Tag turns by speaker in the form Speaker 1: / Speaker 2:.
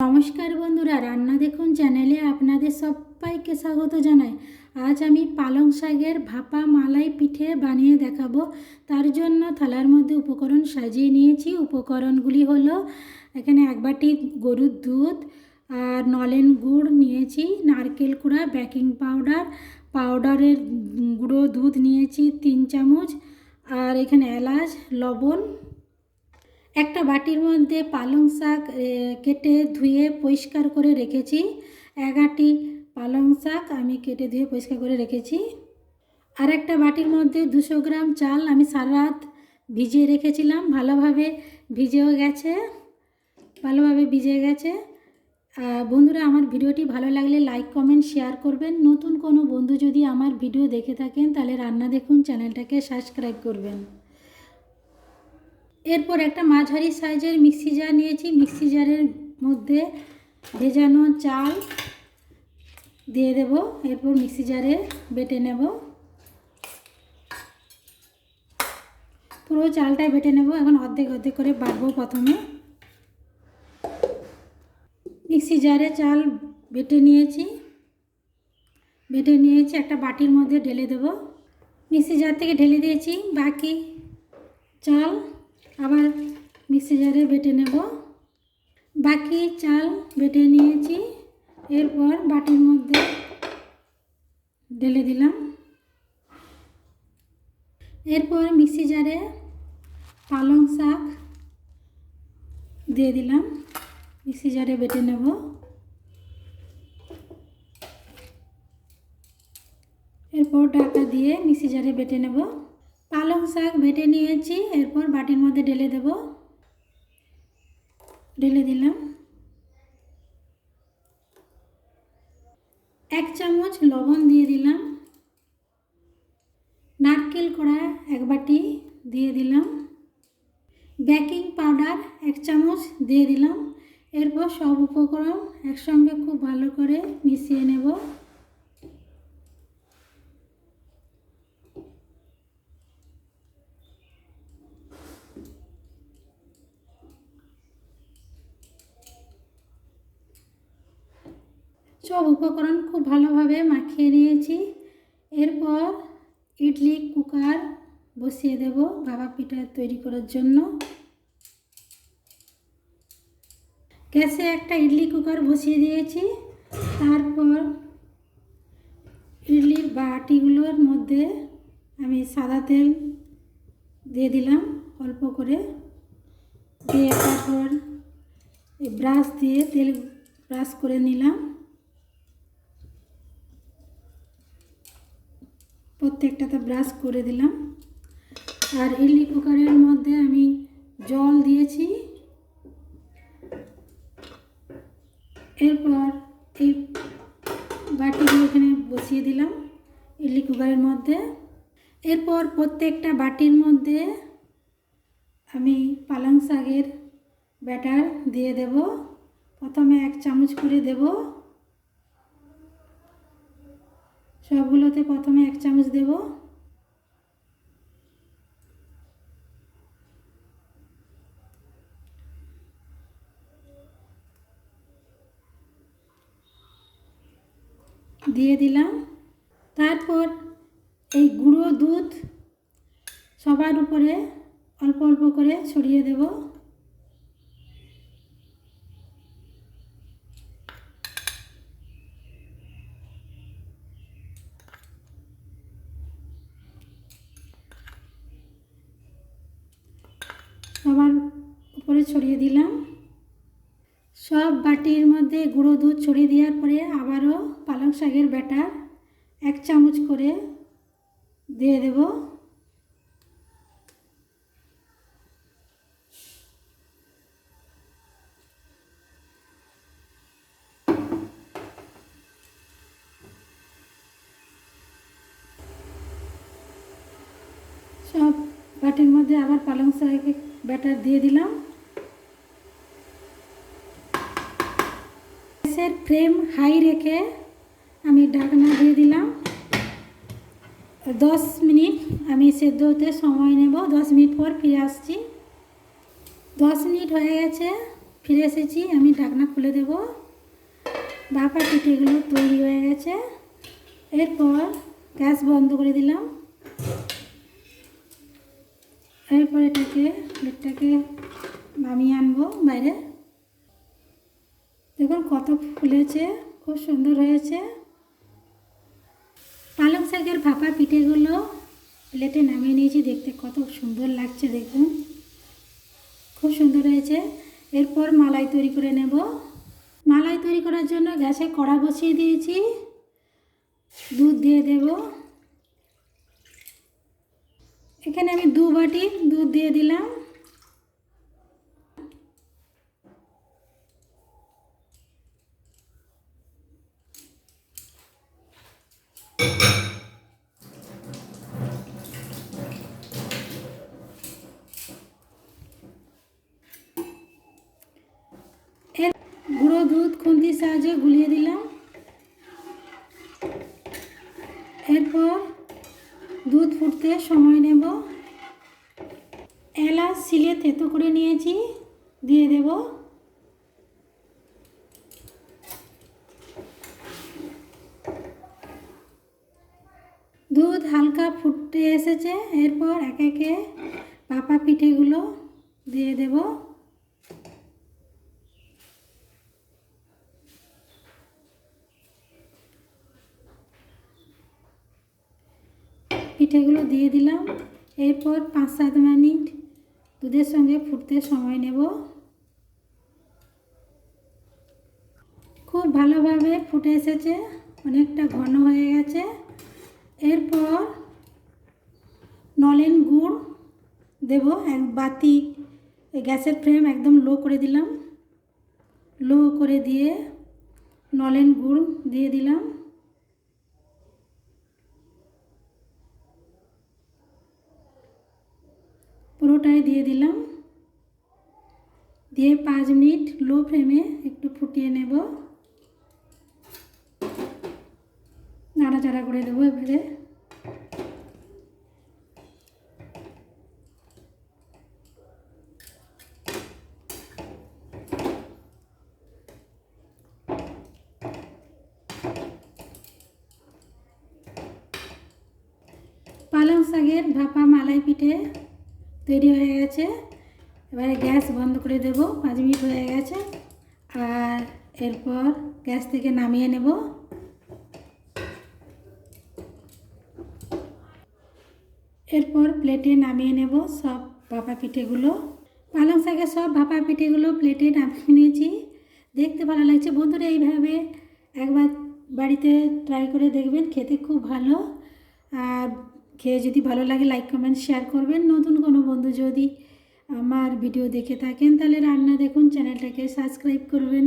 Speaker 1: নমস্কার বন্ধুরা, রান্না দেখুন চ্যানেলে আপনাদের সবাইকে স্বাগত জানাই। আজ আমি পালং শাকের ভাপা মালাই পিঠে বানিয়ে দেখাবো। তার জন্য থালার মধ্যে উপকরণ সাজিয়ে নিয়েছি। উপকরণগুলি হলো, এখানে এক বাটি গরুর দুধ আর নলেন গুড় নিয়েছি, নারকেল কুড়া, বেকিং পাউডার, পাউডারের গুঁড়ো দুধ নিয়েছি তিন চামচ, আর এখানে এলাচ, লবণ একটা বাটির মধ্যে পালং শাক কেটে ধুয়ে পরিষ্কার করে রেখেছি। এক আটি পালং শাক আমি কেটে ধুয়ে পরিষ্কার করে রেখেছি। আর একটা বাটির মধ্যে দুশো গ্রাম চাল আমি সারা রাত ভিজিয়ে রেখেছিলাম। ভালোভাবে ভিজেও গেছে, ভালোভাবে ভিজে গেছে। বন্ধুরা, আমার ভিডিওটি ভালো লাগলে লাইক, কমেন্ট, শেয়ার করবেন। নতুন কোনো বন্ধু যদি আমার ভিডিও দেখে থাকেন, তাহলে রান্না দেখুন, চ্যানেলটাকে সাবস্ক্রাইব করবেন। এরপর একটা মাঝারি সাইজের মিক্সি জার নিয়েছি। মিক্সি জারের মধ্যে ভেজানো চাল দিয়ে দেব। এরপর মিক্সি জারে বেটে নেব। পুরো চালটা বেটে নেব। এখন অর্ধেক অর্ধেক করে বাটবো প্রথমে। মিক্সি জারে চাল বেটে নিয়েছি। বেটে নিয়েছি, একটা বাটির মধ্যে ঢেলে দেব। মিক্সি জার থেকে ঢেলে দিয়েছি। বাকি চাল আবার মিক্সি জারে বেটে নেব। বাকি চাল বেটে নিয়েছি। এরপর বাটির মধ্যে ঢেলে দিলাম। এরপর মিক্সি জারে পালং শাক দিয়ে দিলাম। মিক্সি জারে বেটে নেব। এরপর ঢাকা দিয়ে মিক্সি জারে বেটে নেব। পালং শাক বেটে নিয়েছি, এরপর বাটির মধ্যে ঢেলে দেব। ঢেলে দিলাম। এক চামচ লবণ দিয়ে দিলাম। নারকেল কড়া এক বাটি দিয়ে দিলাম। বেকিং পাউডার এক চামচ দিয়ে দিলাম। এরপর সব উপকরণ একসঙ্গে খুব ভালো করে মিশিয়ে নেব। সব উপকরণ খুব ভালোভাবে মাখিয়ে নিয়েছি। এরপর ইডলি কুকার বসিয়ে দেব ভাপা পিঠা তৈরি করার জন্য। গ্যাসে একটা ইডলি কুকার বসিয়ে দিয়েছি। তারপর ইডলির বাটিগুলোর মধ্যে আমি সাদা তেল দিয়ে দিলাম অল্প করে। দিয়ে তারপর ব্রাশ দিয়ে তেল ব্রাশ করে নিলাম। প্রত্যেকটাতে ব্রাশ করে দিলাম। আর ইডলি কুকারের মধ্যে আমি জল দিয়েছি। এরপর এই বাটিগুলো এখানে বসিয়ে দিলাম ইডলি কুকারের মধ্যে। এরপর প্রত্যেকটা বাটির মধ্যে আমি পালং শাকের ব্যাটার দিয়ে দেব। প্রথমে এক চামচ করে দেবো। সবগুলোতে প্রথমে এক চামচ দেব। দিয়ে দিলাম। তারপর এই গুঁড়ো দুধ সবার উপরে অল্প অল্প করে ছড়িয়ে দেব। সবার উপরে ছড়িয়ে দিলাম। সব বাটির মধ্যে গুঁড়ো দুধ ছড়িয়ে দেওয়ার পরে আবারও পালং শাকের ব্যাটার এক চামচ করে দিয়ে দেব। সব বাটির মধ্যে আবার পালং শাকের ব্যাটার দিয়ে দিলাম। গ্যাসের ফ্লেম হাই রেখে আমি ঢাকনা দিয়ে দিলাম। দশ মিনিট আমি সেদ্ধ হতে সময় নেব। দশ মিনিট পর ফিরে আসছি। দশ মিনিট হয়ে গেছে, ফিরে এসেছি, আমি ঢাকনা খুলে দেব। ভাপা পিঠেগুলো তৈরি হয়ে গেছে। এরপর গ্যাস বন্ধ করে দিলাম। এরপর এটাকে প্লেটটাকে নামিয়ে আনব বাইরে। দেখুন কত ফুলেছে, খুব সুন্দর হয়েছে। পালং শাকের ভাপা পিঠেগুলো প্লেটে নামিয়ে নিয়েছি, দেখতে কত সুন্দর লাগছে দেখুন। খুব সুন্দর হয়েছে। এরপর মালাই তৈরি করে নেব। মালাই তৈরি করার জন্য গ্যাসে কড়া বসিয়ে দিয়েছি। দুধ দিয়ে দেব। এখানে আমি দু বাটি দুধ দিয়ে দিলাম। গুঁড়ো দুধ খুন্তির সাহায্যে গুলিয়ে দিলাম। এরপর ফুটতে সময় নেব। এলাচ সিলে তেতো করে নিয়েছি, দিয়ে দেব। দুধ হালকা ফুটে এসেছে, এরপর একে একে পাপা পিঠেগুলো দিয়ে দেবো। পিঠেগুলো দিয়ে দিলাম। এরপর পাঁচ সাত মিনিট দুধের সঙ্গে ফুটতে সময় নেব। খুব ভালোভাবে ফুটে এসেছে, অনেকটা ঘন হয়ে গেছে। এরপর নলেন গুড় দেব, এক বাতি গ্যাসের ফ্লেম একদম লো করে দিলাম। লো করে দিয়ে নলেন গুড় দিয়ে দিলাম। পুরোটাই দিয়ে দিলাম। দিয়ে পাঁচ মিনিট লো ফ্লেমে একটু ফুটিয়ে নেব। নাড়াচাড়া করে দেবো এবারে। পালং শাকের ভাপা মালাই পিঠে তৈরি হয়ে গেছে। এবারে গ্যাস বন্ধ করে দেব, পাঁচ মিনিট হয়ে গেছে। আর এরপর গ্যাস থেকে নামিয়ে নেব। এরপর প্লেটে নামিয়ে নেব সব ভাপা পিঠেগুলো। পালং শাকের সব ভাপা পিঠেগুলো প্লেটে নামিয়ে নিয়েছি। দেখতে ভালো লাগছে। বন্ধুরা, এইভাবে একবার বাড়িতে ট্রাই করে দেখবেন, খেতে খুব ভালো। আর খেয়ে যদি ভালো লাগে লাইক কমেন্ট শেয়ার করবেন। নতুন কোনো বন্ধু যদি আমার ভিডিও দেখে থাকেন, তাহলে রান্না দেখুন চ্যানেলটাকে সাবস্ক্রাইব করবেন।